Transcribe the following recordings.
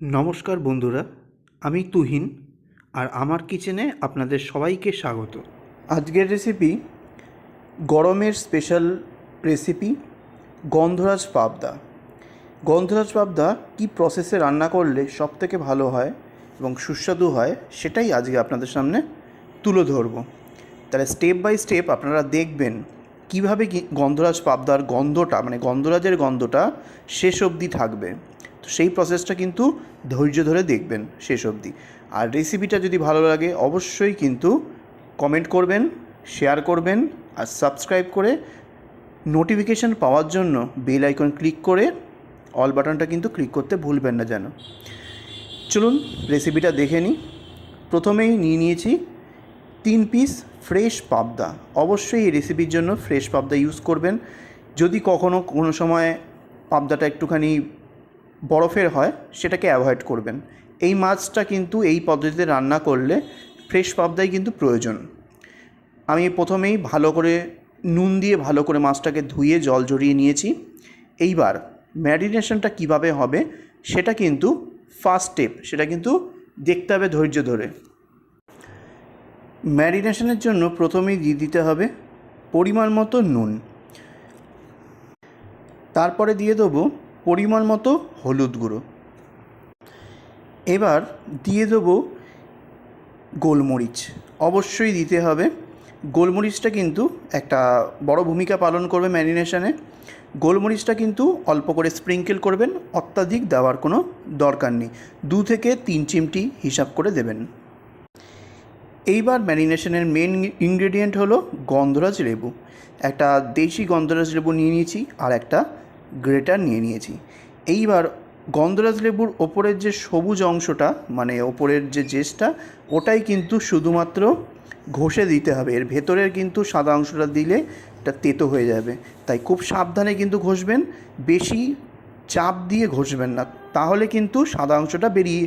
নমস্কার বন্ধুরা, আমি তুহিন আর আমার কিচেনে আপনাদের সবাইকে স্বাগত। আজকের রেসিপি গরমের স্পেশাল রেসিপি গন্ধরাজ পাবদা। গন্ধরাজ পাবদা কী প্রসেসে রান্না করলে সব থেকে ভালো হয় এবং সুস্বাদু হয় সেটাই আজকে আপনাদের সামনে তুলে ধরবো। তাহলে স্টেপ বাই স্টেপ আপনারা দেখবেন কীভাবে গন্ধরাজ পাবদার গন্ধটা মানে গন্ধরাজের গন্ধটা শেষ অবধি থাকবে। তো সেই প্রসেসটা কিন্তু ধৈর্য ধরে দেখবেন শেষ অবধি। আর রেসিপিটা যদি ভালো লাগে, অবশ্যই কিন্তু কমেন্ট করবেন শেয়ার করবেন, আর সাবস্ক্রাইব করে নোটিফিকেশান পাওয়ার জন্য বেল আইকন ক্লিক করে অল বাটনটা কিন্তু ক্লিক করতে ভুলবেন না যেন। চলুন রেসিপিটা দেখে নিই। প্রথমেই নিয়ে নিয়েছি তিন পিস ফ্রেশ পাবদা। অবশ্যই এই রেসিপির জন্য ফ্রেশ পাবদা ইউজ করবেন। যদি কখনও কোনো সময় পাবদাটা একটুখানি বরফের হয়, সেটাকে অ্যাভয়েড করবেন। এই মাছটা কিন্তু এই পদ্ধতিতে রান্না করলে ফ্রেশ পাবদাই কিন্তু প্রয়োজন। আমি প্রথমেই ভালো করে নুন দিয়ে ভালো করে মাছটাকে ধুয়ে জল জড়িয়ে নিয়েছি। এইবার ম্যারিনেশনটা কীভাবে হবে, সেটা কিন্তু ফার্স্ট স্টেপ সেটা কিন্তু দেখতে হবে ধৈর্য ধরে। ম্যারিনেশনের জন্য প্রথমেই দিয়ে দিতে হবে পরিমাণ মতো নুন। তারপরে দিয়ে দেবো পরিমাণ মতো হলুদ গুঁড়ো। এবার দিয়ে দেবো গোলমরিচ। অবশ্যই দিতে হবে। গোলমরিচটা কিন্তু একটা বড় ভূমিকা পালন করবে ম্যারিনেশনে। গোলমরিচটা কিন্তু অল্প করে স্প্রিঙ্কেল করবেন, অত্যাধিক দেওয়ার কোনো দরকার নেই। দু থেকে তিন চিমটি হিসাব করে দেবেন। এইবার ম্যারিনেশনের মেন ইনগ্রেডিয়েন্ট হলো গন্ধরাজ লেবু। একটা দেশি গন্ধরাজ লেবু নিয়ে নিয়েছি আর একটা গ্রেটার নিয়ে নিয়েছি। এইবার গন্ধরাজ লেবুর ওপরের যে সবুজ অংশটা মানে ওপরের যে জেসটা, ওটাই কিন্তু শুধুমাত্র ঘষে দিতে হবে। এর ভেতরের কিন্তু সাদা অংশটা দিলে এটা তেতো হয়ে যাবে। তাই খুব সাবধানে কিন্তু ঘষবেন, বেশি চাপ দিয়ে ঘষবেন না, তাহলে কিন্তু সাদা অংশটা বেরিয়ে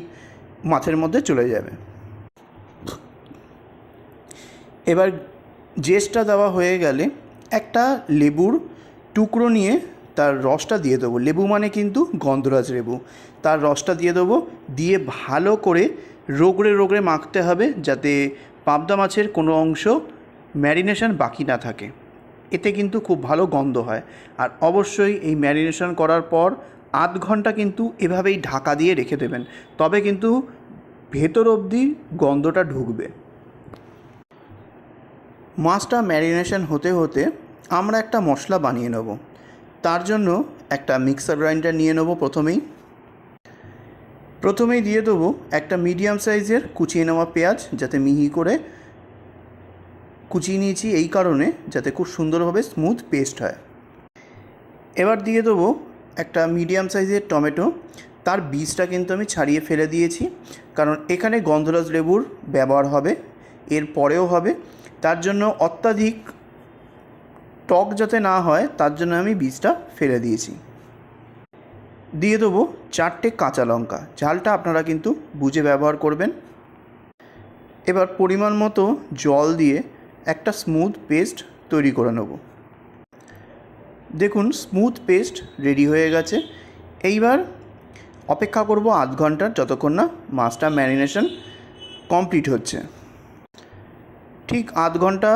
মাছের মধ্যে চলে যাবে। এবার জেসটা দেওয়া হয়ে গেলে একটা লেবুর টুকরো নিয়ে তার রসটা দিয়ে দেবো। লেবু মানে কিন্তু গন্ধরাজ লেবু। তার রসটা দিয়ে দেবো। দিয়ে ভালো করে রোগড়ে রোগড়ে মাখতে হবে যাতে পাবদা মাছের কোনো অংশ ম্যারিনেশন বাকি না থাকে। এতে কিন্তু খুব ভালো গন্ধ হয়। আর অবশ্যই এই ম্যারিনেশন করার পর আধ ঘণ্টা কিন্তু এভাবেই ঢাকা দিয়ে রেখে দেবেন। তবে কিন্তু ভেতর অবধি গন্ধটা ঢুকবে। মাছটা ম্যারিনেশন হতে হতে আমরা একটা মশলা বানিয়ে নেব। তার জন্য একটা মিক্সার গ্রাইন্ডার নিয়ে নেব প্রথমেই। প্রথমেই দিয়ে দেবো একটা মিডিয়াম সাইজের কুচিয়ে নেওয়া পেঁয়াজ যাতে মিহি করে কুচিয়ে নিয়েছি এই কারণে যাতে খুব সুন্দরভাবে স্মুথ পেস্ট হয়। এবার দিয়ে দেবো একটা মিডিয়াম সাইজের টমেটো। তার বীজটা কিন্তু আমি ছাড়িয়ে ফেলে দিয়েছি, কারণ এখানে গন্ধরাজ লেবুর ব্যবহার হবে এর পরেও হবে। তার জন্য অত্যাধিক টক যাতে না হয়, তার জন্য আমি বীজটা ফেলে দিয়েছি। দিয়ে দেবো চারটে কাঁচা লঙ্কা। ঝালটা আপনারা কিন্তু বুঝে ব্যবহার করবেন। এবার পরিমাণ মতো জল দিয়ে একটা স্মুথ পেস্ট তৈরি করে নেব। দেখুন স্মুথ পেস্ট রেডি হয়ে গেছে। এইবার অপেক্ষা করব আধ ঘণ্টার যতক্ষণ না মাছটা ম্যারিনেশন কমপ্লিট হচ্ছে। ঠিক আধ ঘণ্টা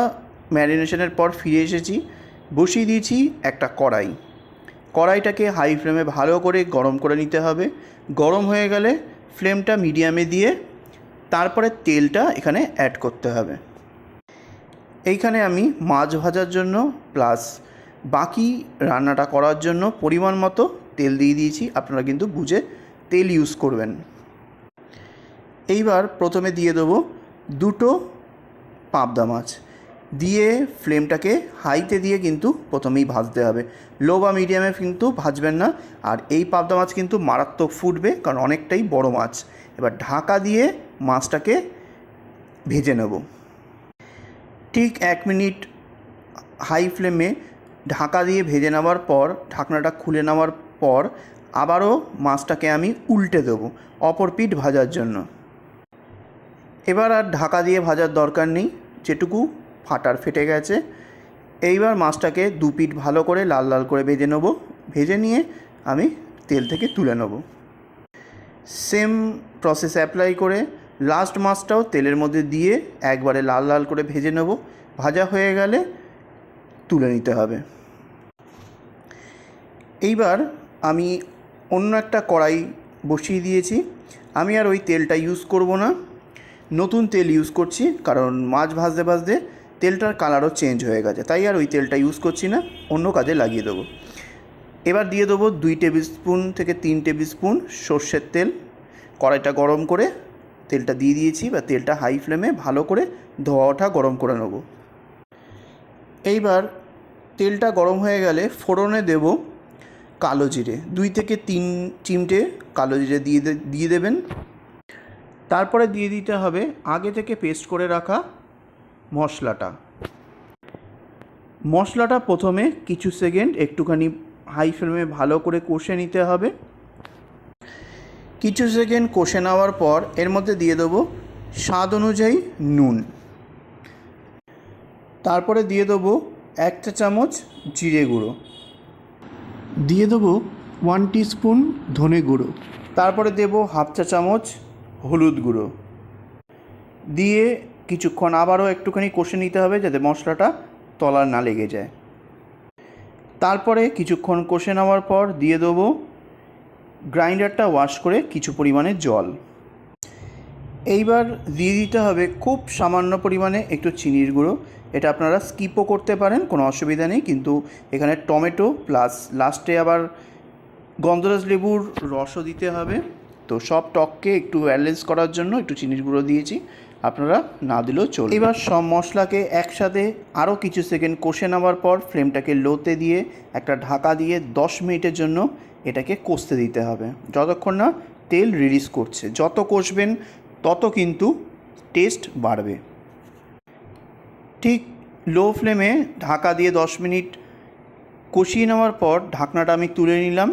ম্যারিনেশনের পর ফিরে এসেছি। বসিয়ে দিয়েছি একটা কড়াই। কড়াইটাকে হাই ফ্লেমে ভালো করে গরম করে নিতে হবে। গরম হয়ে গেলে ফ্লেমটা মিডিয়ামে দিয়ে তারপরে তেলটা এখানে অ্যাড করতে হবে। এইখানে আমি মাছ ভাজার জন্য প্লাস বাকি রান্নাটা করার জন্য পরিমাণ মতো তেল দিয়ে দিয়েছি। আপনারা কিন্তু বুঝে তেল ইউজ করবেন। এইবার প্রথমে দিয়ে দেবো দুটো পাবদা মাছ। দিয়ে ফ্লেমটাকে হাইতে দিয়ে কিন্তু প্রথমেই ভাজতে হবে। লো বা মিডিয়ামে কিন্তু ভাজবেন না। আর এই পাবদা মাছ কিন্তু মারাত্মক ফুটবে, কারণ অনেকটাই বড় মাছ। এবার ঢাকা দিয়ে মাছটাকে ভেজে নেব। ঠিক এক মিনিট হাই ফ্লেমে ঢাকা দিয়ে ভেজে নেওয়ার পর, ঢাকনাটা খুলে নেওয়ার পর আবারও মাছটাকে আমি উল্টে দেবো অপর পিঠ ভাজার জন্য। এবার আর ঢাকা দিয়ে ভাজার দরকার নেই। যেটুকু ফাটার ফেটে গেছে। এইবার মাছটাকে দু পিঠ ভালো করে লাল লাল করে ভেজে নেব। ভেজে নিয়ে আমি তেল থেকে তুলে নেব। সেম প্রসেস অ্যাপ্লাই করে লাস্ট মাছটাও তেলের মধ্যে দিয়ে একবারে লাল লাল করে ভেজে নেব। ভাজা হয়ে গেলে তুলে নিতে হবে। এইবার আমি অন্য একটা কড়াই বসিয়ে দিয়েছি। আমি আর ওই তেলটা ইউজ করব না। নতুন তেল ইউজ করছি কারণ মাছ ভাজতে ভাজতে তেলটার কালারও চেঞ্জ হয়ে গেছে। তাই আর ওই তেলটা ইউজ করছি না, অন্য কাজে লাগিয়ে দেবো। এবার দিয়ে দেবো দুই টেবিল স্পুন থেকে তিন টেবিল স্পুন সর্ষের তেল। কড়াইটা গরম করে তেলটা দিয়ে দিয়েছি বা তেলটা হাই ফ্লেমে ভালো করে ধোয়া ওঠা গরম করে নেব। এইবার তেলটা গরম হয়ে গেলে ফোড়নে দেব কালো জিরে। দুই থেকে তিন চিমটে কালো জিরে দিয়ে দিয়ে দেবেন। তারপরে দিয়ে দিতে হবে আগে থেকে পেস্ট করে রাখা মশলাটা। মশলাটা প্রথমে কিছু সেকেন্ড একটুখানি হাই ফ্লেমে ভালো করে কষে নিতে হবে। কিছু সেকেন্ড কষে নেওয়ার পর এর মধ্যে দিয়ে দেবো স্বাদ অনুযায়ী নুন। তারপরে দিয়ে দেবো এক চা চামচ জিরে গুঁড়ো। দিয়ে দেবো ওয়ান স্পুন ধনে গুঁড়ো। তারপরে দেবো হাফ চা চামচ হলুদ গুঁড়ো। দিয়ে কিছুক্ষণ আবারও একটুখানি কষে নিতে হবে যাতে মশলাটা তলার না লেগে যায়। তারপরে কিছুক্ষণ কষে নেওয়ার পর দিয়ে দেবো গ্রাইন্ডারটা ওয়াশ করে কিছু পরিমাণে জল। এইবার দিয়ে দিতে হবে খুব সামান্য পরিমাণে একটু চিনির গুঁড়ো। এটা আপনারা স্কিপও করতে পারেন, কোনো অসুবিধা নেই, কিন্তু এখানে টমেটো প্লাস লাস্টে আবার গন্ধরাজ লেবুর রসও দিতে হবে। তো সব টককে একটু ব্যালেন্স করার জন্য একটু চিনির গুঁড়ো দিয়েছি। আপনারা না দিলেও চলবে। এবার সব মশলাকে একসাথে আরও কিছু সেকেন্ড কষে নেওয়ার পর ফ্লেমটাকে লোতে দিয়ে একটা ঢাকা দিয়ে দশ মিনিটের জন্য এটাকে কষতে দিতে হবে। যতক্ষণ না তেল রিলিজ করছে। যত কষবেন, তত কিন্তু টেস্ট বাড়বে। ঠিক লো ফ্লেমে ঢাকা দিয়ে দশ মিনিট কষিয়ে নেওয়ার পর ঢাকনাটা আমি তুলে নিলাম।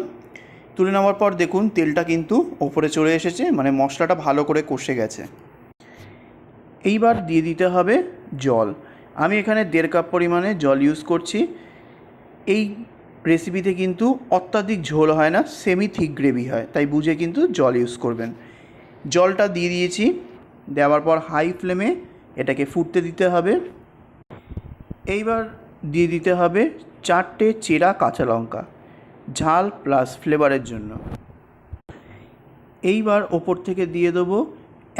তুলে নেওয়ার পর দেখুন তেলটা কিন্তু ওপরে চলে এসেছে মানে মশলাটা ভালো করে কষে গেছে। এইবার দিয়ে দিতে হবে জল। আমি এখানে দেড় কাপ পরিমাণে জল ইউজ করছি। এই রেসিপিতে কিন্তু অত্যাধিক ঝোল হয় না সেমি থিক গ্রেভি হয়, তাই বুঝে কিন্তু জল ইউজ করবেন। জলটা দিয়ে দিয়েছি, দেওয়ার পর হাই ফ্লেমে এটাকে ফুটতে দিতে হবে। এইবার দিয়ে দিতে হবে চারটে চেরা কাঁচা লঙ্কা, ঝাল প্লাস ফ্লেভারের জন্য। এইবার ওপর থেকে দিয়ে দেবো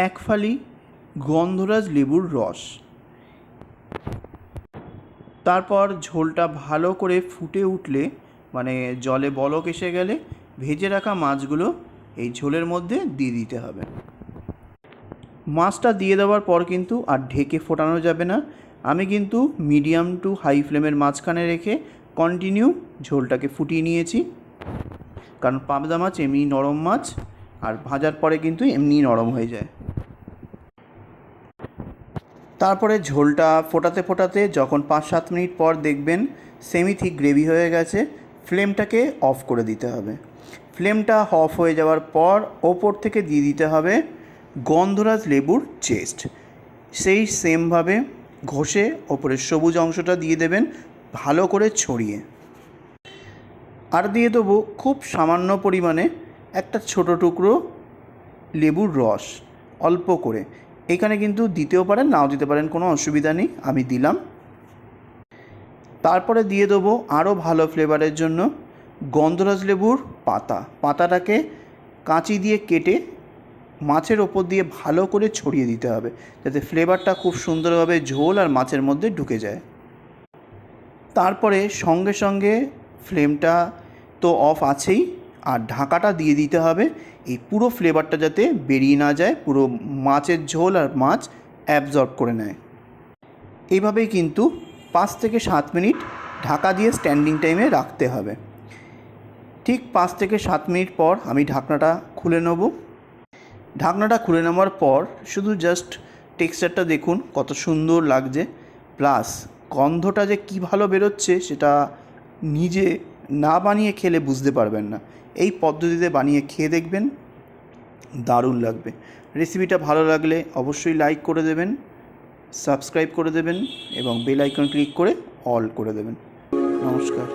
এক ফালি গন্ধরাজ লেবুর রস। তারপর ঝোলটা ভালো করে ফুটে উঠলে মানে জলে বলক এসে গেলে, ভেজে রাখা মাছগুলো এই ঝোলের মধ্যে দিয়ে দিতে হবে। মাছটা দিয়ে দেওয়ার পর কিন্তু আর ঢেকে ফোটানো যাবে না। আমি কিন্তু মিডিয়াম টু হাই ফ্লেমের মাঝখানে রেখে কন্টিনিউ ঝোলটাকে ফুটিয়ে নিয়েছি। কারণ পাবদা মাছ এমনি নরম মাছ, আর ভাজার পরে কিন্তু এমনি নরম হয়ে যায়। তারপরে ঝোলটা ফোটাতে ফোটাতে যখন পাঁচ সাত মিনিট পর দেখবেন সেমি থিক গ্রেভি হয়ে গেছে ফ্লেমটাকে অফ করে দিতে হবে। ফ্লেমটা অফ হয়ে যাওয়ার পর ওপর থেকে দিয়ে দিতে হবে গন্ধরাজ লেবুর চেস্ট। সেই সেমভাবে ঘষে ওপরের সবুজ অংশটা দিয়ে দেবেন ভালো করে ছড়িয়ে। আর দিয়ে দেবো খুব সামান্য পরিমাণে একটা ছোট টুকরো লেবুর রস, অল্প করে। এখানে কিন্তু দিতেও পারেন, নাও দিতে পারেন, কোনো অসুবিধা নেই, আমি দিলাম। তারপরে দিয়ে দেবো আরও ভালো ফ্লেভারের জন্য গন্ধরাজ লেবুর পাতা। পাতাটাকে কাঁচি দিয়ে কেটে মাছের ওপর দিয়ে ভালো করে ছড়িয়ে দিতে হবে, যাতে ফ্লেভারটা খুব সুন্দরভাবে ঝোল আর মাছের মধ্যে ঢুকে যায়। তারপরে সঙ্গে সঙ্গে ফ্লেমটা তো অফ আছেই আর ঢাকাটা দিয়ে দিতে হবে। এই পুরো ফ্লেভারটা যাতে বেরিয়ে না যায়, পুরো মাছের ঝোল আর মাছ অ্যাবজর্ব করে নেয়। এইভাবেই কিন্তু পাঁচ থেকে সাত মিনিট ঢাকা দিয়ে স্ট্যান্ডিং টাইমে রাখতে হবে। ঠিক পাঁচ থেকে সাত মিনিট পর আমি ঢাকনাটা খুলে নেব। ঢাকনাটা খুলে নেওয়ার পর শুধু জাস্ট টেক্সচারটা দেখুন কত সুন্দর লাগছে। প্লাস গন্ধটা যে কী ভালো বেরোচ্ছে সেটা নিজে না বানিয়ে খেলে বুঝতে পারবেন না। এই পদ্ধতিতে বানিয়ে খেয়ে দেখবেন দারুণ লাগবে। রেসিপিটা ভালো লাগলে অবশ্যই লাইক করে দেবেন সাবস্ক্রাইব করে দেবেন এবং বেল আইকন ক্লিক করে অল করে দেবেন। নমস্কার।